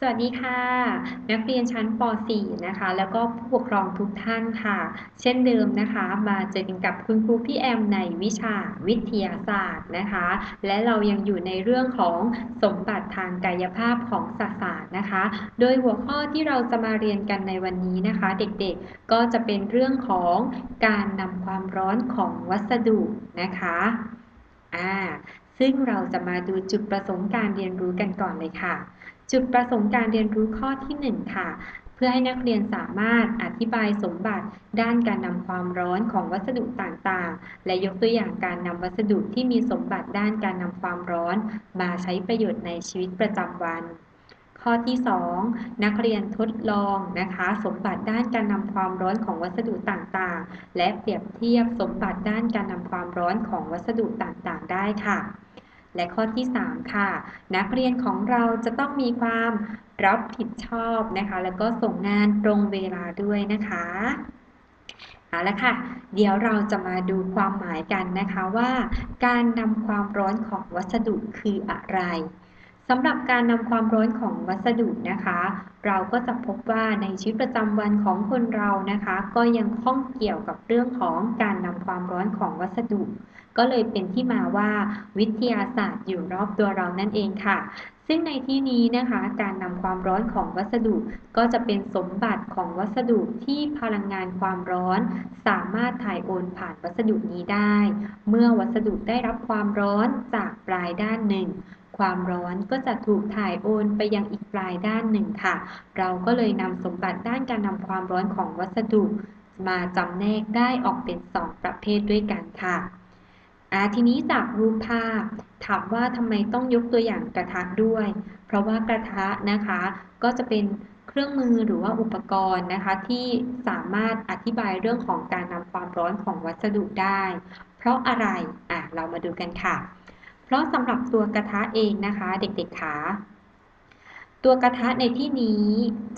สวัสดีค่ะ นักเรียนชั้นป .4 นะคะ แล้วก็ผู้ปกครองทุกท่านค่ะ เช่นเดิมนะคะ มาเจอกันกับคุณครูพี่แอมในวิชาวิทยาศาสตร์นะคะ และเรายังอยู่ในเรื่องของสมบัติทางกายภาพของสสารนะคะ โดยหัวข้อที่เราจะมาเรียนกันในวันนี้นะคะ เด็กๆก็จะเป็นเรื่องของการนำความร้อนของวัสดุนะคะอ่าซึ่งเราจะมาดูจุดประสงค์การเรียนรู้กันก่อนเลยค่ะ จุดประสงค์การเรียนรู้ข้อที่ 1 ค่ะ เพื่อให้นักเรียนสามารถอธิบายสมบัติ ด้านการนำความร้อนของวัสดุต่างๆ และยกตัวอย่างการนำวัสดุที่มีสมบัติด้านการนำความร้อน มาใช้ประโยชน์ในชีวิตประจำวันข้อที่ 2 นักเรียนทดลองนะคะ สมบัติด้านการนำความร้อนของวัสดุต่างๆ และเปรียบเทียบสมบัติด้านการนำความร้อนของวัสดุต่างๆ ได้ค่ะ และข้อที่ 3 ค่ะ นักเรียนของเราจะต้องมีความรับผิดชอบนะคะ แล้วก็ส่งงานตรงเวลาด้วยนะคะเอาละค่ะ เดี๋ยวเราจะมาดูความหมายกันนะคะว่า การนำความร้อนของวัสดุคืออะไรสำหรับการนำความร้อนของวัสดุนะคะ เราก็จะพบว่าในชีวิตประจำวันของคนเรานะคะ ก็ยังข้องเกี่ยวกับเรื่องของการนำความร้อนของวัสดุ ก็เลยเป็นที่มาว่าวิทยาศาสตร์อยู่รอบตัวเรานั่นเองค่ะ ซึ่งในที่นี้นะคะ การนำความร้อนของวัสดุ ก็จะเป็นสมบัติของวัสดุที่พลังงานความร้อน สามารถถ่ายโอนผ่านวัสดุนี้ได้ เมื่อวัสดุได้รับความร้อนจากปลายด้านหนึ่งความร้อนก็จะถูกถ่ายโอนไปยังอีกปลายด้านหนึ่งค่ะ เราก็เลยนำสมบัติด้านการนำความร้อนของวัสดุ มาจำแนกได้ออกเป็น 2 ประเภทด้วยกันค่ะ อาทีนี้จากรูปภาพ ถามว่าทำไมต้องยกตัวอย่างกระทะด้วย เพราะว่ากระทะนะคะก็จะเป็นเครื่องมือหรือว่าอุปกรณ์นะคะ ที่สามารถอธิบายเรื่องของการนำความร้อนของวัสดุได้ เพราะอะไรอะเรามาดูกันค่ะ เพราะสำหรับตัวกระทะเองนะคะ เด็กๆขาตัวกระทะในที่นี้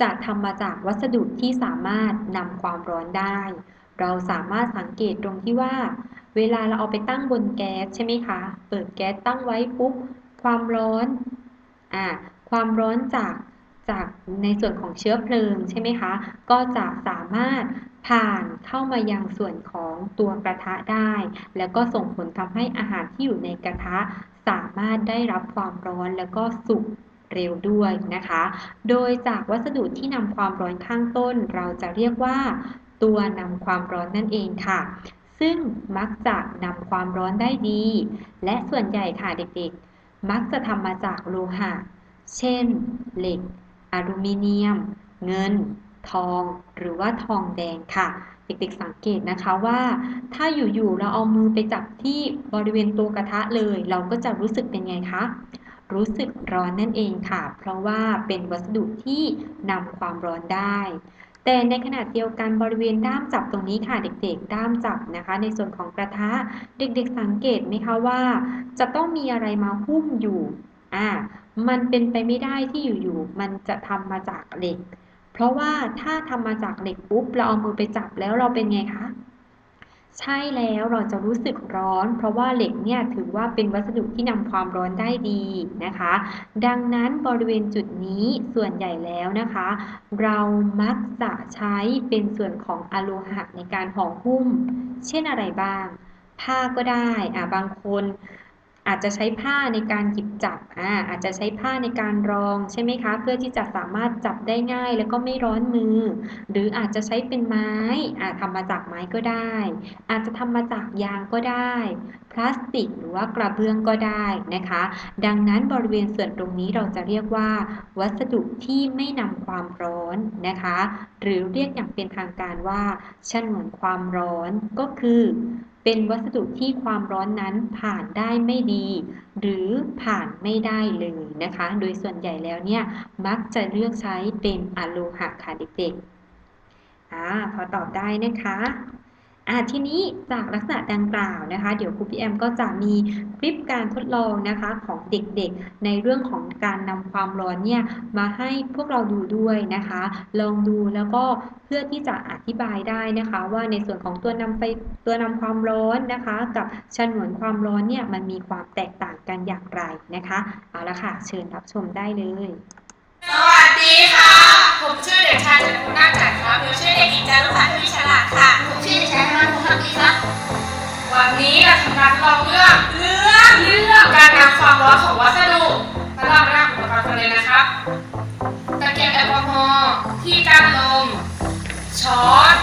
จะทำมาจากวัสดุที่สามารถนำความร้อนได้ เราสามารถสังเกตตรงที่ว่า เวลาเราเอาไปตั้งบนแก๊สใช่ไหมคะ เปิดแก๊สตั้งไว้ปุ๊บ ความร้อน อ่า ความร้อนจากจากในส่วนของเชื้อเพลิงใช่ไหมคะ ก็จะสามารถผ่านเข้ามายังส่วนของตัวกระทะได้ แล้วก็ส่งผลทำให้อาหารที่อยู่ในกระทะ สามารถได้รับความร้อนแล้วก็สุกเร็วด้วยนะคะ โดยจากวัสดุที่นำความร้อนข้างต้น เราจะเรียกว่า ตัวนำความร้อนนั่นเองค่ะ ซึ่งมักจะนำความร้อนได้ดี และส่วนใหญ่ค่ะเด็กๆ มักจะทำมาจากโลหะ เช่น เหล็ก อลูมิเนียม เงิน ทอง หรือว่าทองแดงค่ะ เด็กๆสังเกตนะคะว่า ถ้าอยู่ๆเราเอามือไปจับที่บริเวณตัวกระทะเลย เราก็จะรู้สึกเป็นไงคะรู้สึกร้อนนั่นเองค่ะ เพราะว่าเป็นวัสดุที่นำความร้อนได้ แต่ในขณะเดียวกันบริเวณด้ามจับตรงนี้ค่ะเด็กๆ ด้ามจับนะคะ ในส่วนของกระทะเด็กๆสังเกตไหมคะว่า จะต้องมีอะไรมาหุ้มอยู่อ่ามันเป็นไปไม่ได้ที่อยู่ๆมันจะทำมาจากเหล็ก เพราะว่าถ้าทำมาจากเหล็กปุ๊บเราเอามือไปจับแล้วเราเป็นไงคะ ใช่แล้วเราจะรู้สึกร้อน เพราะว่าเหล็กเนี่ยถือว่าเป็นวัสดุที่นำความร้อนได้ดีนะคะ ดังนั้นบริเวณจุดนี้ส่วนใหญ่แล้วนะคะ เรามักจะใช้เป็นส่วนของอะโลหะในการห่อหุ้ม เช่นอะไรบ้าง ผ้าก็ได้อ่าบางคน อาจจะใช้ผ้าในการหยิบจับอ่าอาจจะใช้ผ้าในการรองใช่ไหมคะ เพื่อที่จะสามารถจับได้ง่าย แล้วก็ไม่ร้อนมือ หรืออาจจะใช้เป็นไม้อาจทำมาจากไม้ก็ได้ อาจจะทำมาจากยางก็ได้พลาสติกหรือว่ากระเบื้องก็ได้นะคะ ดังนั้นบริเวณส่วนตรงนี้เราจะเรียกว่า วัสดุที่ไม่นำความร้อนนะคะ หรือเรียกอย่างเป็นทางการว่าฉนวนความร้อนก็คือ เป็นวัสดุที่ความร้อนนั้นผ่านได้ไม่ดี หรือผ่านไม่ได้เลยนะคะ โดยส่วนใหญ่แล้วเนี่ยมักจะเลือกใช้เป็นอะโลหะค่ะเด็กๆอ่าพอตอบได้นะคะ อ่าทีนี้จากลักษณะดังกล่าวนะคะ เดี๋ยวครูพี่แอมก็จะมีคลิปการทดลองนะคะของเด็กๆ ในเรื่องของการนำความร้อนเนี่ยมาให้พวกเราดูด้วยนะคะ ลองดูแล้วก็เพื่อที่จะอธิบายได้นะคะ ว่าในส่วนของตัวนำไฟตัวนำความร้อนนะคะ กับฉนวนความร้อนเนี่ยมันมีความแตกต่างกันอย่างไรนะคะ เอาละค่ะ เชิญรับชมได้เลย สวัสค่ะ ผมชื่อเด็กชายเฉลิมพลนาคจันทร์ครับหนูชื่อเด็กหญิงจารุพัฒน์ทวีฉลาดค่ะ ผมชื่อเด็กชายธนวัฒน์พงษ์พักดีครับ วันนี้เราทำการทดลองเรื่องเรื่องเรื่องการนำความร้อนของวัสดุมาลองหน้าอุปกรณ์กันเลยนะครับตะเกียบแอลกอฮอล์ที่กั้นลมช้อน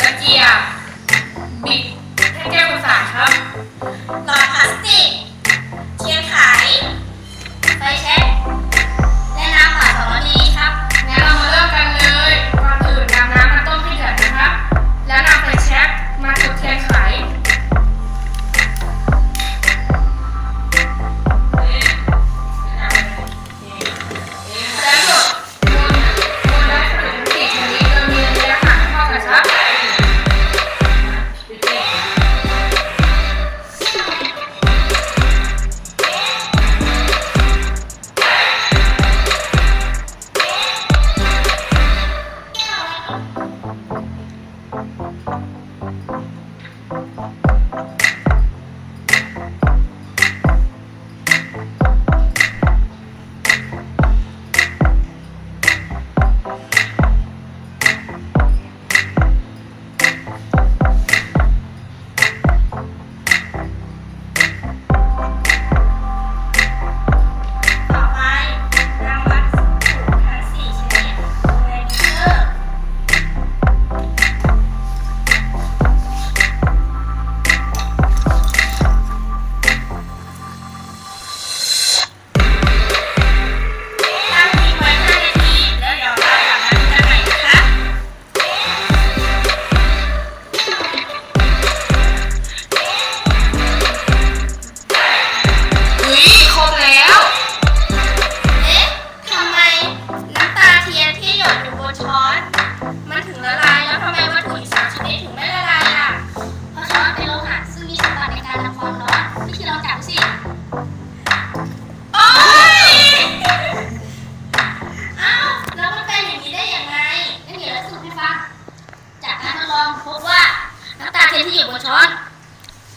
ตะเกียบบิดให้แก้วประสานครับหลอดพลาสติก อนช้อน มันถึงละลายแล้วทำไมวัตถุอีกสามชนิดถึงไม่ละลายล่ะ เพราะช้อนเป็นโลหะซึ่งมีสมบัติในการนำความร้อนพี่คิดลองจับสิโอ๊ยเอ้าแล้วมันเป็นอย่างนี้ได้ยังไงงั้นเดี๋ยวเราสรุปให้ฟัง จากการทดลองพบว่าน้ำตาเทียนที่อยู่บนช้อน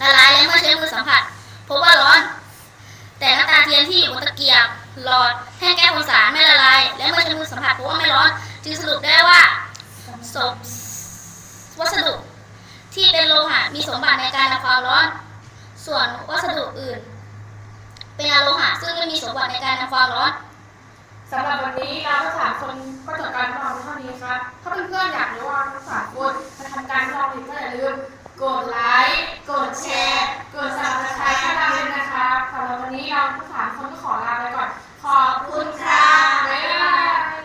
ละลายแล้วเมื่อใช้มือสัมผัสพบว่าร้อน แต่น้ำตาเทียนที่อยู่บนตะเกียบหลอดแห้งแก้วคนสารไม่ละลาย และเมื่อใช้มือสัมผัสพบว่าไม่ร้อน จึงสรุปได้ว่าศพวัสดุที่เป็นโลหะมีสมบัติในการนำความร้อน ส่วนวัสดุอื่น เป็นอโลหะซึ่งไม่มีสมบัติในการนำความร้อนสำหรับวันนี้เราทั้งสามคนก็จบการทดลองเท่านี้ครับ ถ้าเพื่อนๆอยากรู้ว่าทั้งสามคนจะทำการทดลองอีกก็อย่าลืมกดไลค์ กดแชร์ กด subscribe ให้เราด้วยนะครับสำหรับวันนี้เราทั้งสามคนก็ขอลาไปก่อน ขอบคุณครับบ๊ายบาย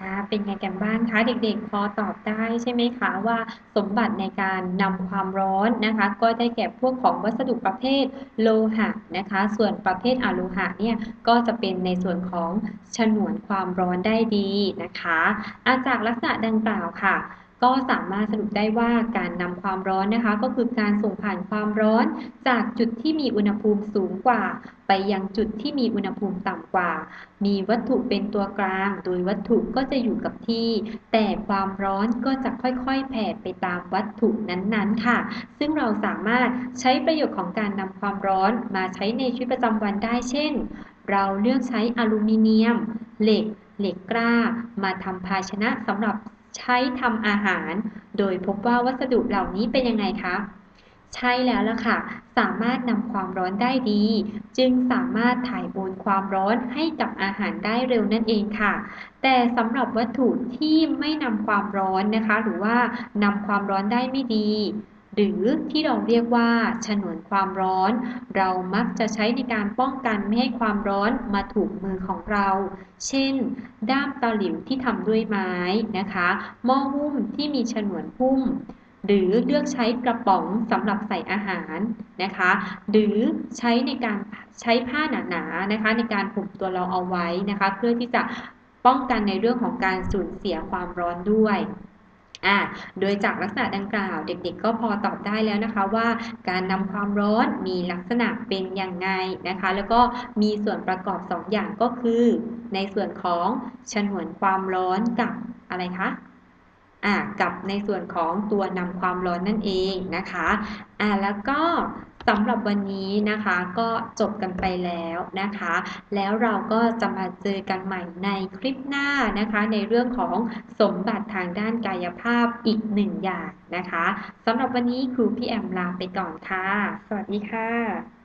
อ่า เป็นไงกันบ้างคะเด็กๆ พอตอบได้ใช่ไหมคะว่าสมบัติในการนำความร้อนนะคะ ก็ได้แก่พวกของวัสดุประเภทโลหะนะคะ ส่วนประเภทอะโลหะเนี่ยก็จะเป็นในส่วนของฉนวนความร้อนได้ดีนะคะอาจากลักษณะดังกล่าวค่ะ ก็สามารถสรุปได้ว่าการนำความร้อนนะคะ ก็คือการส่งผ่านความร้อนจากจุดที่มีอุณหภูมิสูงกว่า ไปยังจุดที่มีอุณหภูมิต่ำกว่า มีวัตถุเป็นตัวกลาง โดยวัตถุก็จะอยู่กับที่ แต่ความร้อนก็จะค่อยๆ แผ่ไปตามวัตถุนั้นๆค่ะ ซึ่งเราสามารถใช้ประโยชน์ของการนำความร้อนมาใช้ในชีวิตประจำวันได้เช่น เราเลือกใช้อลูมิเนียม เหล็ก เหล็กกล้า มาทำภาชนะสำหรับ ใช้ทำอาหาร โดยพบว่าวัสดุเหล่านี้เป็นยังไงคะ ใช่แล้วล่ะค่ะ สามารถนำความร้อนได้ดี จึงสามารถถ่ายโอนความร้อนให้กับอาหารได้เร็วนั่นเองค่ะ แต่สำหรับวัตถุที่ไม่นำความร้อนนะคะ หรือว่านำความร้อนได้ไม่ดี หรือที่เราเรียกว่าฉนวนความร้อน เรามักจะใช้ในการป้องกันไม่ให้ความร้อนมาถูกมือของเรา เช่น ด้ามตะหลิวที่ทำด้วยไม้นะคะหม้อหุ้มที่มีฉนวนหุ้มหรือเลือกใช้กระป๋องสำหรับใส่อาหารนะคะ หรือใช้ในการใช้ผ้าหนาๆนะคะ ในการห่มตัวเราเอาไว้นะคะ เพื่อที่จะป้องกันในเรื่องของการสูญเสียความร้อนด้วย อ่าโดยจากลักษณะดังกล่าวเด็กๆ ก็พอตอบได้แล้วนะคะว่าการนำความร้อนมีลักษณะเป็นอย่างไงนะคะ แล้วก็มีส่วนประกอบสองอย่างก็คือ ในส่วนของฉนวนความร้อนกับอะไรคะอ่ากับในส่วนของตัวนำความร้อนนั่นเองนะคะอ่าแล้วก็ สำหรับวันนี้นะคะก็จบกันไปแล้วนะคะ แล้วเราก็จะมาเจอกันใหม่ในคลิปหน้านะคะ ในเรื่องของสมบัติทางด้านกายภาพอีกหนึ่งอย่างนะคะสำหรับวันนี้ครูพี่แอมลาไปก่อนค่ะ สวัสดีค่ะ